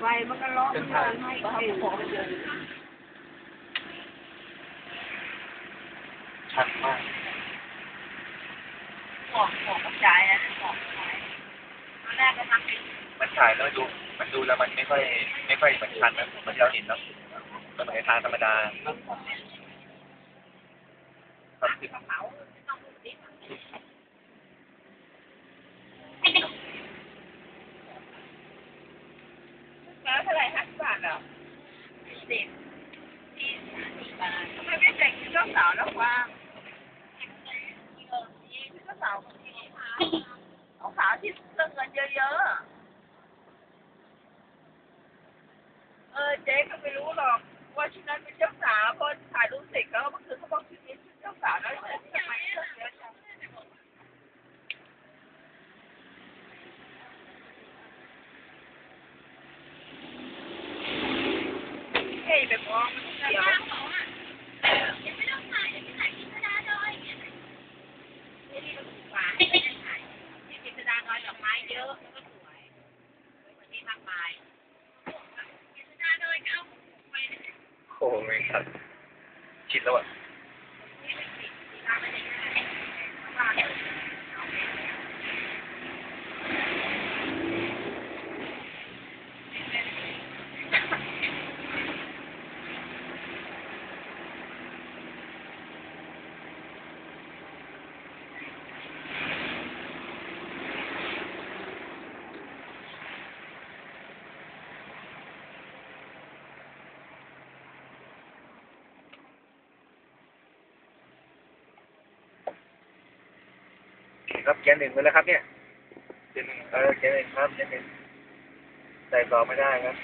ไฟมันก็ร้อนไม่ได้ไม่เห็นชัดมากหมอกหมอกกระจายอะหมอกกระจายตอนแรกก็ทำเป็นมันถ่ายแล้วดู มันดูแล้วมันไม่ค่อย ไม่ค่อยเหมือนชันนะเหมันที่เราเห็นเนาะมันเหมือนทางธรรมดาครับคือ กระเป๋าต้องรูดดิแล้วเท่าไหร่ห้าสิบบาทเหรอสิบยี่สิบบาททำไม ไม่แต่งชุดเจ้าสาวแล้ววะเออนี่ชุดเจ้าสาวของพี่เอาขาวที่เรื่อง โอ้โหไม่ชัดชิดแล้วอะ ครับเกียร์หนึ่งไปแล้วครับ เนี่ยเกียร์หนึ่งเออเกียร์หนึ่งครับเกียร์หนึ่งใส่ต่อไม่ได้ครับ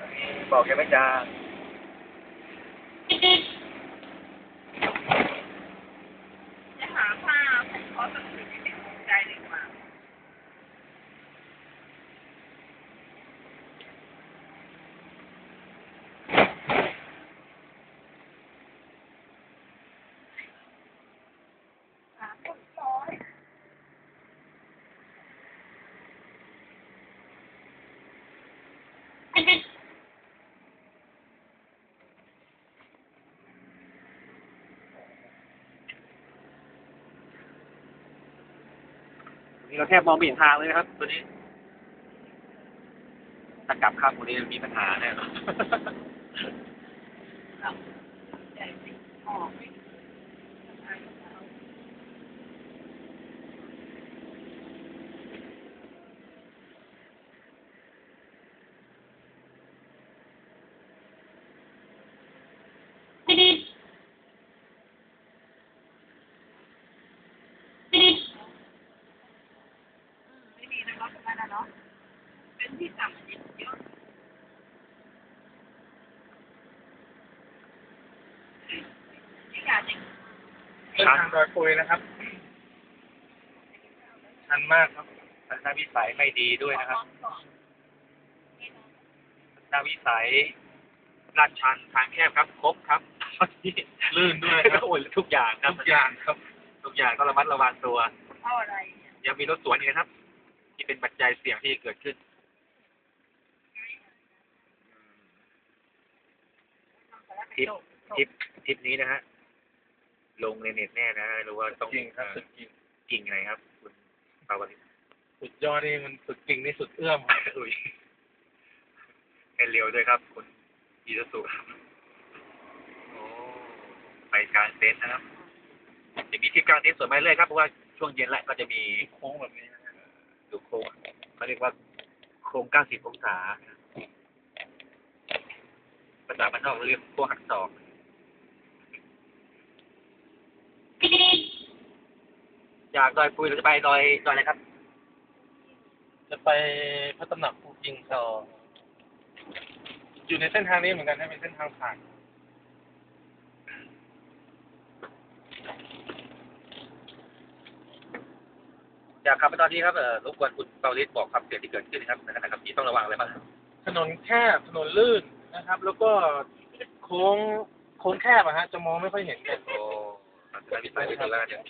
อันนี้บอกแกไม่จาง จะหาผ้าผมขอสักสีที่เป็นภูมิใจดีกว่า สามคนร้อย นี่เราแทบมองไม่เห็นทางเลยนะครับ ตัวนี้ถ้ากลับข้ามตัวนี้มีปัญหาแน่นอน ใหญ่สิออกไม่ ไม่ดีนะครับตรงนั้นนะ เนาะ เป็นที่ต่ำนิดเดียวที่อยากจะเป็นทางดอยปุยนะครับ ชันมากครับทัศนวิสัยไม่ดีด้วยนะครับทัศนวิสัยลาดชันทางแคบครับ ครบครับลื่นด้วยครับโอ้ยทุกอย่างครับ ทุกอย่างครับ ทุกอย่างต้องระมัดระวังตัวเอาอะไรเนี่ยยังมีรถสวนอีกนะครับ ที่เป็นปัจจัยเสี่ยงที่จะเกิดขึ้นทริปทริปทริปนี้นะฮะ ลงในเน็ตแน่นะหรือว่าต้องจริงครับเอ่สุอดจริงกิ่งไหนครับ คุณปาวลินสุดยอดนี่มันสุดจริงนี่สุดเอื้อมครับอุ้ยให้เร็วด้วยครับ คุณอีสุสุครับโอ้ไปกลางเต็นท์นะครับจะมีทริปกลางเต็นท์สวยไหมเลยครับเพราะว่าช่วงเย็นแล้วก็จะมี โค้งแบบนี้นะ ดูโค้งเขาเรียกว่าโค้งเก้าสิบองศาภาษาบ้านนอกเรียกโค้งหักศอกจากดอยปุยเราจะไปดอยดอยอะไรครับ จะไปพระตำหนักภูจริงต่ออยู่ในเส้นทางนี้เหมือนกันให้เป็นเส้นทางผ่าน อยากขับไปตอนนี้ครับเอ่อรบกวนคุณเปาลิสบอกความเสี่ยงที่เกิดขึ้นนะครับในขณะขับขี่ต้องระวังอะไรบ้างครับถนนแคบถนนลื่นนะครับ แล้วก็โค้งโค้งแคบอะฮะจะมองไม่ค่อยเห็นกันโอ้ทัศนวิสัยไม่ดีแล้วเนี่ย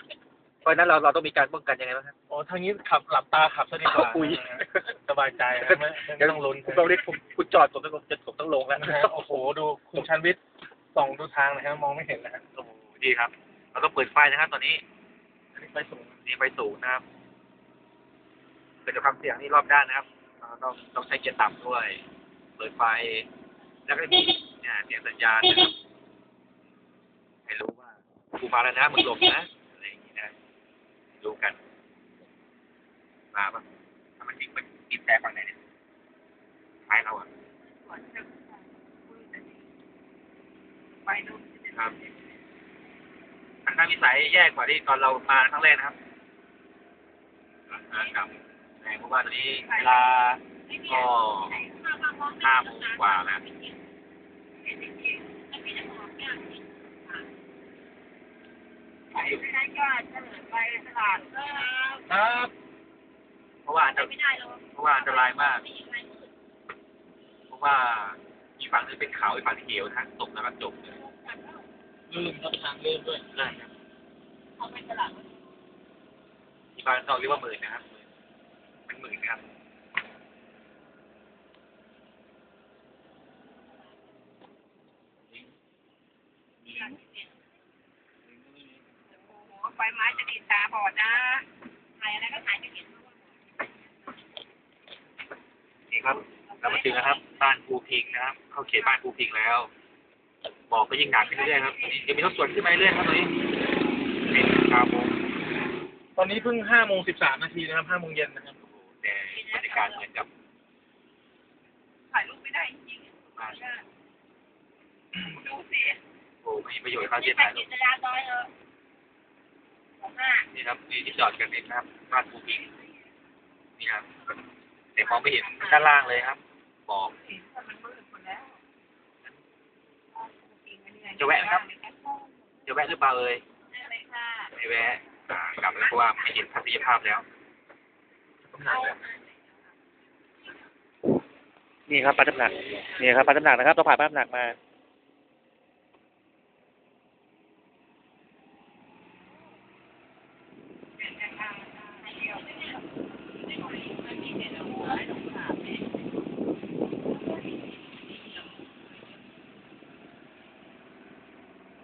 เพราะฉะนั้นเราเราต้องมีการป้องกันยังไงบ้างครับ อ๋อทางนี้ขับหลับตาขับซะดีกว่าอุ้ยสบายใจครับไม่ไม่ต้องลุ้นคุณต้องเรียกคุณคุณจอดผมต้องจะผมต้องลงแล้วนะฮะโอ้โหดูคุณชันวิทย์ส่องดูทางนะฮะมองไม่เห็นนะฮะโอ้โหดีครับเราต้องเปิดไฟนะครับตอนนี้อันนี้ไปสูงนี่ไฟสูงนะครับ เกิดจากความเสี่ยงนี่รอบด้านนะครับเราต้องต้องใช้เกียร์ต่ำด้วย เปิดไฟ แล้วก็มีเนี่ยเสียงสัญญาณนะครับให้รู้ว่ากูมาแล้วนะมึงหลบนะอะไรอย่างนี้นะรู้กัน มาปะถ้ามันยิงมันติดแต่ฝั่งไหนเนี่ยท้ายเราอะไปดูครับทางด้านวิสัยแย่กว่าที่ตอนเรามาครั้งแรกนะครับนะครับ แต่เพราะว่าตอนนี้เวลาก็ห้าโมงกว่าแล้วไปไม่ได้ก็เหลือไปตลาดก็ครับเพราะว่าอันตไม่ได้หรอกเพราะว่าอันตรายมาก เพราะว่าอีกฝั่งนึงเป็นเขาอีกฝั่งที่เหวทางตกแล้วก็จบเลยลื่นครับทางลื่นด้วยนั่นครับอีกฝั่งเราเรียกว่าหมื่นนะครับ หมื่นนะครับโอ้โหไฟไม้จะดีตาบอดนะถ่ายอะไรก็ถ่ายจะเห็นนี่ครับเรามาถึงนะครับ บ้านภูพิงนะครับ เข้าเขตบ้านภูพิงแล้วบอกก็ยิ่งหนักขึ้นเรื่อยๆครับตอนนี้ยังมีรถสวนขึ้นมาเรื่อยๆครับตอนนี้เป็นเก้าโมงตอนนี้เพิ่งห้าโมงสิบสามนาทีนะครับห้าโมงเย็นนะครับแต่บรรยา กาศเหมือนกับถ่ายรูปไม่ได้จริงบ้านๆดูสิโอ้ไม่มีประโยชน์ครับนี่ที่ไปถ่ายรูกิปจดาซอยเออผมห้านี่ครับนี่ที่จอดกันนี่นะครับบ้านภูพิงนี่ครับแต่มองไม่เห็นด้านล่างเลยครับบอกมันมืดหมดแล้วจะแวะครับ จะแวะหรือเปล่าเอ่ยอะไรค่ะไม่แวะอ่ากลับแล้วเพราะว่าไม่เห็นทัศนียภาพแล้ว นี่ครับปลาตำหนักนี่ครับปลาตำหนักนะครับเราผ่านปลาตำหนักมา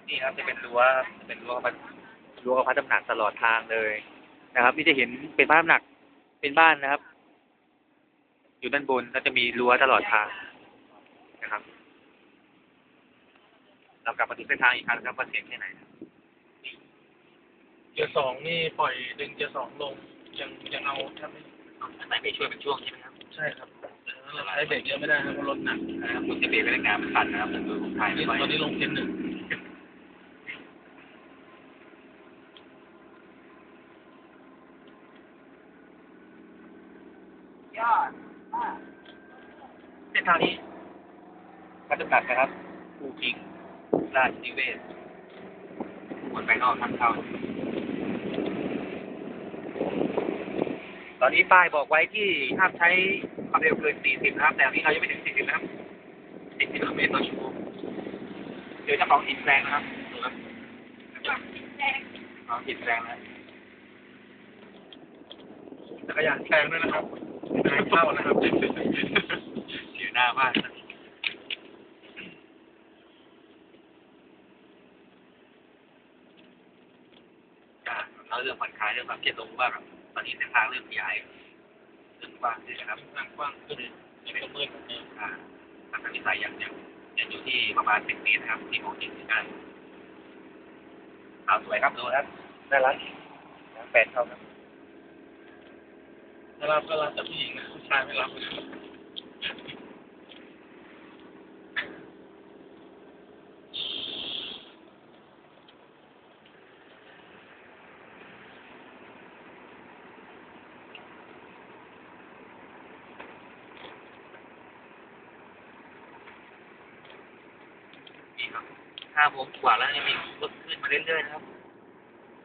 นี่ครับจะเป็นรั้วจะเป็นรั้วมันรั้วพระตำหนักตลอดทางเลยนะครับ นี่จะเห็นเป็นพระตำหนักเป็นบ้านนะครับ อยู่ด้านบนแล้วจะมีรั้วตลอดทางนะครับ เรากลับมาถึงเส้นทางอีกครั้งนะครับว่าเสียงแค่ไหนนะเกียร์สองนี่ปล่อยดึงเกียร์สองลงยังยังเอาแทบไม่อันไหนไม่ช่วยเป็นช่วงใช่ไหมครับ ใช่ครับเราใช้เบรกเยอะไม่ได้ครับเพราะรถหนักนะครับคุณจะเบรกไปได้งานมันสั่นนะครับดูผมถ่ายนี่ไม่ไหวตอนนี้ลงเกียร์หนึ่งยอด เส้นทางนี้พระตำหนักนะครับภูพิงราชนิเวศคนไปนอกทางเข้าตอนนี้ป้ายบอกไว้ที่ห้ามใช้ความเร็วเกิน 40 นะครับ แต่นี้เรายังไม่ถึง 40 นะครับ 10กิโลเมตรต่อชั่วโมงเดี๋ยวจ้าของหินแรงนะครับดูครับเจ้องหินแรงนะจักรยานแซงด้วยนะครับ นายเข้านะครับ เสียหน้ามากนะอ่าเราเรื่องผ่อนคลายเรื่องความเครียดลงว่าแบบตอนนี้เส้นทางเริ่มขยายเริ่มกว้างขึ้นนะครับทางกว้างขึ้นยังไม่มืดนะอ่าทางนิสัยยังยังยังอยู่ที่ประมาณสิบเมตรนะครับที่มองเห็นได้สาวสวยครับดูครับน่ารักแฟนเขาครับ ถ้ารับก็รับแต่ผู้หญิงนะผู้ชายไม่รับนะนี่ครับห้าโมงกว่าแล้วยังมีรถขึ้นมาเรื่อยๆนะครับ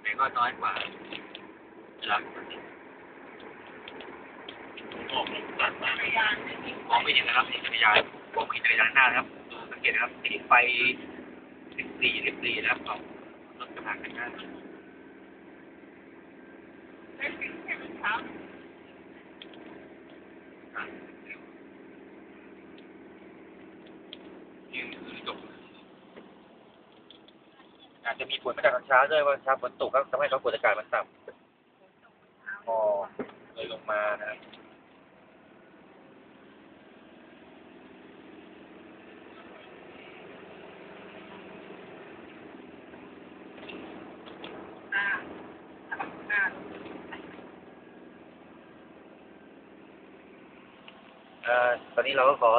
แต่ก็น้อยกว่าเวลาปกติ โอ้ จักรยานไมองไม่เห็นนะครับนี่จักรยานมองไม่เห็นจักรยานหน้านะครับดูสังเกตนะครับสีไฟสิบสี่สิบสี่นะครับของรถกระบะคันหน้านกันทอะอาจจะมีผลมาจากตอนเช้าด้วยว่าช้าฝนตกครับทำให้เขากดอากาศมันต่ำพอเลยลงมานะครับำอ่าอ่า เอ่อ ตอนนี้เราก็ขอ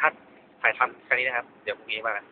คัดถ่ายทำแค่นี้นะครับ เดี๋ยวพรุ่งนี้มากัน